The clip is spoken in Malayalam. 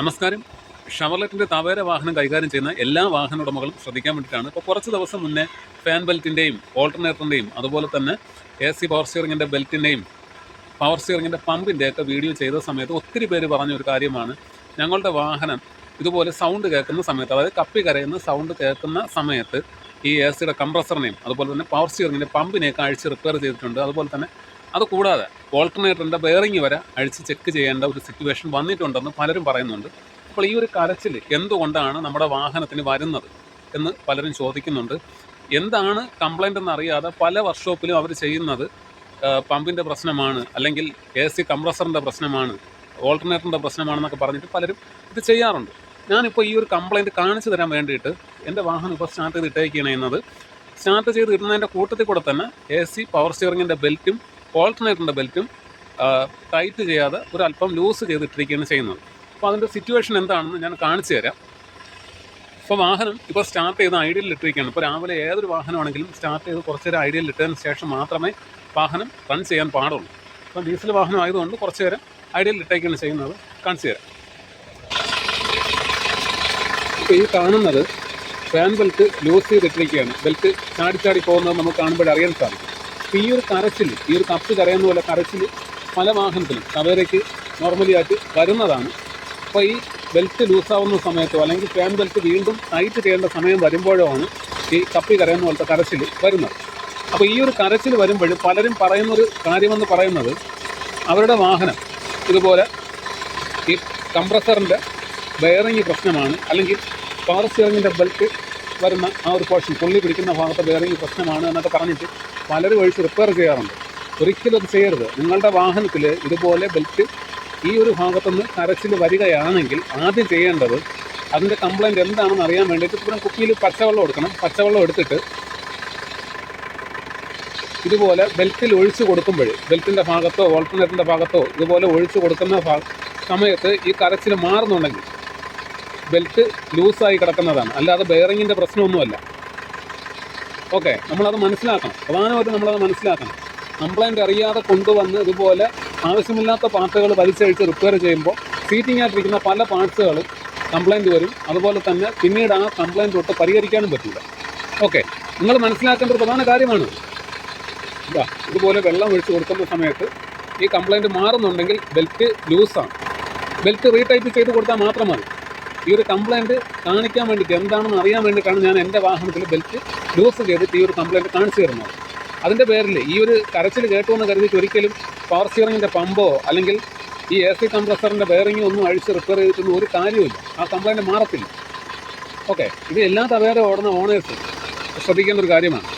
നമസ്കാരം. ഷവർലെറ്റിന്റെ തവേര വാഹനം കൈകാര്യം ചെയ്യുന്ന എല്ലാ വാഹന ഉടമകളും ശ്രദ്ധിക്കാൻ വേണ്ടിയിട്ടാണ് ഇപ്പോൾ കുറച്ച് ദിവസം മുന്നേ ഫാൻ ബെൽറ്റിന്റെയും ഓൾട്ടർനേറ്ററിന്റെയും അതുപോലെ തന്നെ എ സി പവർ സ്റ്റിയറിങ്ങിന്റെ ബെൽറ്റിന്റെയും പവർ സ്റ്റിയറിങ്ങിന്റെ പമ്പിന്റെയൊക്കെ വീഡിയോ ചെയ്ത സമയത്ത് ഒത്തിരി പേര് പറഞ്ഞ ഒരു കാര്യമാണ്. ഞങ്ങളുടെ വാഹനം ഇതുപോലെ സൗണ്ട് കേൾക്കുന്ന സമയത്ത് അതായത് കപ്പി കരയുന്ന സൗണ്ട് കേൾക്കുന്ന സമയത്ത് ഈ എ സിയുടെ കംപ്രസറിനെയും അതുപോലെ തന്നെ പവർ സ്റ്റിയറിങ്ങിന്റെ പമ്പിനെയൊക്കെ അഴിച്ച് റിപ്പയർ ചെയ്തിട്ടുണ്ട്. അതുപോലെ തന്നെ അത് കൂടാതെ ഓൾട്ടർനേറ്ററിന്റെ ബെയറിംഗ് വരെ അഴിച്ച് ചെക്ക് ചെയ്യേണ്ട ഒരു സിറ്റുവേഷൻ വന്നിട്ടുണ്ടെന്ന് പലരും പറയുന്നുണ്ട്. അപ്പോൾ ഈ ഒരു കരച്ചിൽ എന്തുകൊണ്ടാണ് നമ്മുടെ വാഹനത്തിന് വരുന്നത് എന്ന് പലരും ചോദിക്കുന്നുണ്ട്. എന്താണ് കംപ്ലൈന്റ് എന്നറിയാതെ പല വർക്ക്ഷോപ്പിലും അവർ ചെയ്യുന്നത് പമ്പിന്റെ പ്രശ്നമാണ് അല്ലെങ്കിൽ എ സി കംപ്രസറിന്റെ പ്രശ്നമാണ് ഓൾട്ടർനേറ്ററിന്റെ പ്രശ്നമാണെന്നൊക്കെ പറഞ്ഞിട്ട് പലരും ഇത് ചെയ്യാറുണ്ട്. ഞാനിപ്പോൾ ഈ ഒരു കംപ്ലൈന്റ് കാണിച്ചു തരാൻ വേണ്ടിയിട്ട് എന്റെ വാഹനം ഇപ്പോൾ സ്റ്റാർട്ട് ചെയ്ത് ഇട്ടേക്കുകയാണ് എന്നത് സ്റ്റാർട്ട് ചെയ്ത് ഇടുന്നതിന്റെ കൂട്ടത്തിൽ കൂടെ തന്നെ എ സി പവർ സ്റ്റിയറിങ്ങിന്റെ ബെൽറ്റും ഓൾട്ടർനേറ്ററിന്റെ ബെൽറ്റും ടൈറ്റ് ചെയ്യാതെ ഒരു അല്പം ലൂസ് ചെയ്തിട്ടിരിക്കുകയാണ് ചെയ്യുന്നത്. അപ്പോൾ അതിന്റെ സിറ്റുവേഷൻ എന്താണെന്ന് ഞാൻ കാണിച്ചു തരാം. ഇപ്പോൾ വാഹനം ഇപ്പോൾ സ്റ്റാർട്ട് ചെയ്ത ഐഡിയയിൽ ഇട്ടിരിക്കുകയാണ്. ഇപ്പോൾ രാവിലെ ഏതൊരു വാഹനമാണെങ്കിലും സ്റ്റാർട്ട് ചെയ്ത് കുറച്ച് നേരം ഐഡിയയിൽ ഇട്ടതിന് ശേഷം മാത്രമേ വാഹനം റൺ ചെയ്യാൻ പാടുള്ളൂ. അപ്പോൾ ഡീസൽ വാഹനം ആയതുകൊണ്ട് കുറച്ച് നേരം ഐഡിയയിൽ ഇട്ടേക്കാണ് ചെയ്യുന്നത്. കാണിച്ചു തരാം. ഇപ്പോൾ ഈ കാണുന്നത് ഫാൻ ബെൽറ്റ് ലൂസ് ചെയ്തിട്ടിരിക്കുകയാണ്. ബെൽറ്റ് ചാടി ചാടി പോകുന്നത് നമുക്ക് കാണുമ്പോൾ അറിയാൻ സാധിക്കും. ഈ ഒരു കരച്ചിൽ ഈ ഒരു കപ്പ് കരയുന്ന പോലെ കരച്ചിൽ പല വാഹനത്തിലും കവേരയ്ക്ക് നോർമലി ആയിട്ട് വരുന്നതാണ്. അപ്പോൾ ഈ ബെൽറ്റ് ലൂസാവുന്ന സമയത്തോ അല്ലെങ്കിൽ ഫാൻ ബെൽറ്റ് വീണ്ടും ടൈറ്റ് ചെയ്യേണ്ട സമയം വരുമ്പോഴോ ആണ് ഈ കപ്പി കരയുന്ന പോലത്തെ കരച്ചിൽ വരുന്നത്. അപ്പോൾ ഈ ഒരു കരച്ചിൽ വരുമ്പോൾ പലരും പറയുന്നൊരു കാര്യമെന്ന് പറയുന്നത് അവരുടെ വാഹനം ഇതുപോലെ ഈ കംപ്രസറിന്റെ ബെയറിങ് പ്രശ്നമാണ് അല്ലെങ്കിൽ പവർ സ്റ്റിയറിങ്ങിന്റെ ബെൽറ്റ് വരുന്ന ആ ഒരു പോർഷൻ പുള്ളി പിടിക്കുന്ന ഭാഗത്തെ ബെയറിങ് പ്രശ്നമാണ് എന്നൊക്കെ പറഞ്ഞിട്ട് പലരും ഒഴിച്ച് റിപ്പയർ ചെയ്യാറുണ്ട്. ഒരിക്കലും അത് ചെയ്യരുത്. നിങ്ങളുടെ വാഹനത്തിൽ ഇതുപോലെ ബെൽറ്റ് ഈ ഒരു ഭാഗത്തുനിന്ന് കരച്ചിൽ വരികയാണെങ്കിൽ ആദ്യം ചെയ്യേണ്ടത് അതിന്റെ കംപ്ലൈന്റ് എന്താണെന്ന് അറിയാൻ വേണ്ടിയിട്ട് ഇപ്പം കുക്കിയിൽ പച്ചവെള്ളം എടുക്കണം. പച്ചവെള്ളം എടുത്തിട്ട് ഇതുപോലെ ബെൽറ്റിൽ ഒഴിച്ചു കൊടുക്കുമ്പോൾ ബെൽറ്റിന്റെ ഭാഗത്തോ ഓൾട്ടർനേറ്ററിന്റെ ഭാഗത്തോ ഇതുപോലെ ഒഴിച്ചു കൊടുക്കുന്ന സമയത്ത് ഈ കരച്ചിൽ മാറുന്നുണ്ടെങ്കിൽ ബെൽറ്റ് ലൂസായി കിടക്കുന്നതാണ്. അല്ലാതെ ബെയറിങ്ങിന്റെ പ്രശ്നമൊന്നുമല്ല. ഓക്കെ നമ്മളത് മനസ്സിലാക്കണം. പ്രധാനമായിട്ടും നമ്മളത് മനസ്സിലാക്കണം. കംപ്ലൈന്റ് അറിയാതെ കൊണ്ടുവന്ന് ഇതുപോലെ ആവശ്യമില്ലാത്ത പാർട്ടുകൾ വലിച്ചഴിച്ച് റിപ്പയർ ചെയ്യുമ്പോൾ സീറ്റിംഗ് ആയിട്ടിരിക്കുന്ന പല പാർട്സുകളും കംപ്ലൈന്റ് വരും. അതുപോലെ തന്നെ പിന്നീട് ആ കംപ്ലൈന്റ് തൊട്ട് പരിഹരിക്കാനും പറ്റില്ല. ഓക്കെ നിങ്ങൾ മനസ്സിലാക്കേണ്ട ഒരു പ്രധാന കാര്യമാണ്. ഇതാ ഇതുപോലെ വെള്ളം ഒഴിച്ച് കൊടുക്കുന്ന സമയത്ത് ഈ കംപ്ലൈന്റ് മാറുന്നുണ്ടെങ്കിൽ ബെൽറ്റ് ലൂസാണ് ബെൽറ്റ് റീടൈപ്പ് ചെയ്ത് കൊടുത്താൽ മാത്രം മതി. ഈ ഒരു കംപ്ലൈന്റ് കാണിക്കാൻ വേണ്ടിയിട്ട് എന്താണെന്ന് അറിയാൻ വേണ്ടിയിട്ടാണ് ഞാൻ എന്റെ വാഹനത്തിൽ ബെൽറ്റ് ലൂസ് ചെയ്തിട്ട് ഈ ഒരു കംപ്ലൈന്റ് കാണിച്ചു തരുന്നത്. അതിന്റെ പേരിൽ ഈ ഒരു കരച്ചിൽ കേട്ടു എന്ന് കരുതിയിട്ട് ഒരിക്കലും പവർ സ്റ്റിയറിങ്ങിന്റെ പമ്പോ അല്ലെങ്കിൽ ഈ എ സി കംപ്രസറിന്റെ ബെയറിംഗ് ഒന്നും അഴിച്ച് റിപ്പയർ ചെയ്തിട്ടൊന്നും ഒരു കാര്യമില്ല ആ കംപ്ലൈന്റ് മാറത്തില്ല. ഓക്കെ ഇത് എല്ലാ തവേര ഓടുന്ന ഓണേഴ്സ് ശ്രദ്ധിക്കേണ്ട ഒരു കാര്യമാണ്.